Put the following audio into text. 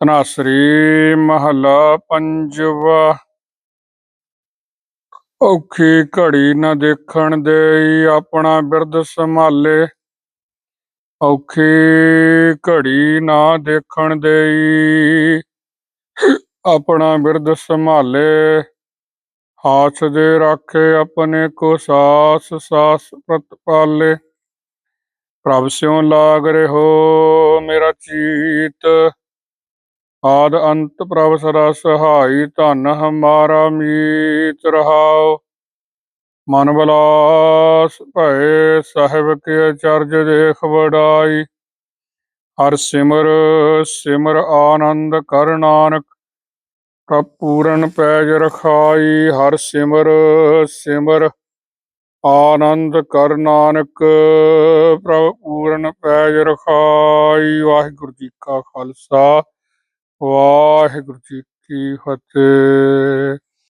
ਤਨਾਸਰੀ ਮਹੱਲਾ ਪੰਜਵਾ। ਔਖੀ ਘੜੀ ਨਾ ਦੇਖਣ ਦੇਈ ਆਪਣਾ ਬਿਰਧ ਸੰਭਾਲੇ। ਔਖੀ ਘੜੀ ਨਾ ਦੇਖਣ ਦੇਈ ਆਪਣਾ ਬਿਰਧ ਸੰਭਾਲੇ। ਹਾਥ ਦੇ ਰਾਖੇ ਆਪਣੇ ਕੋ ਸਾਸ ਸਾਸ ਪ੍ਰਤਪਾਲੇ ਪ੍ਰਭ ਸਿਉ ਲਾਗ ਰਹੋ ਮੇਰਾ ਚੀਤ। ਆਦ ਅੰਤ ਪ੍ਰਭ ਸਦਾ ਸਹਾਈ, ਧਨ ਹਮਾਰਾ ਮੀਤ ਰਹਾਓ ਮਨ ਬਲਾਸ ਭਏ ਸਾਹਿਬ ਕੇ ਚਰਜ ਦੇਖ ਵਡਾਈ। ਹਰ ਸਿਮਰ ਸਿਮਰ ਆਨੰਦ ਕਰ ਨਾਨਕ, ਪ੍ਰਭ ਪੂਰਨ ਪੈਜ ਰਖਾਈ। ਹਰ ਸਿਮਰ ਸਿਮਰ ਆਨੰਦ ਕਰ ਨਾਨਕ, ਪ੍ਰਭ ਪੂਰਨ ਪੈਜ ਰਖਾਈ। ਵਾਹਿਗੁਰੂ ਜੀ ਕਾ ਖਾਲਸਾ। ਵਾਹਿਗੁਰੂ ਜੀ ਕੀ ਫਤਿਹ।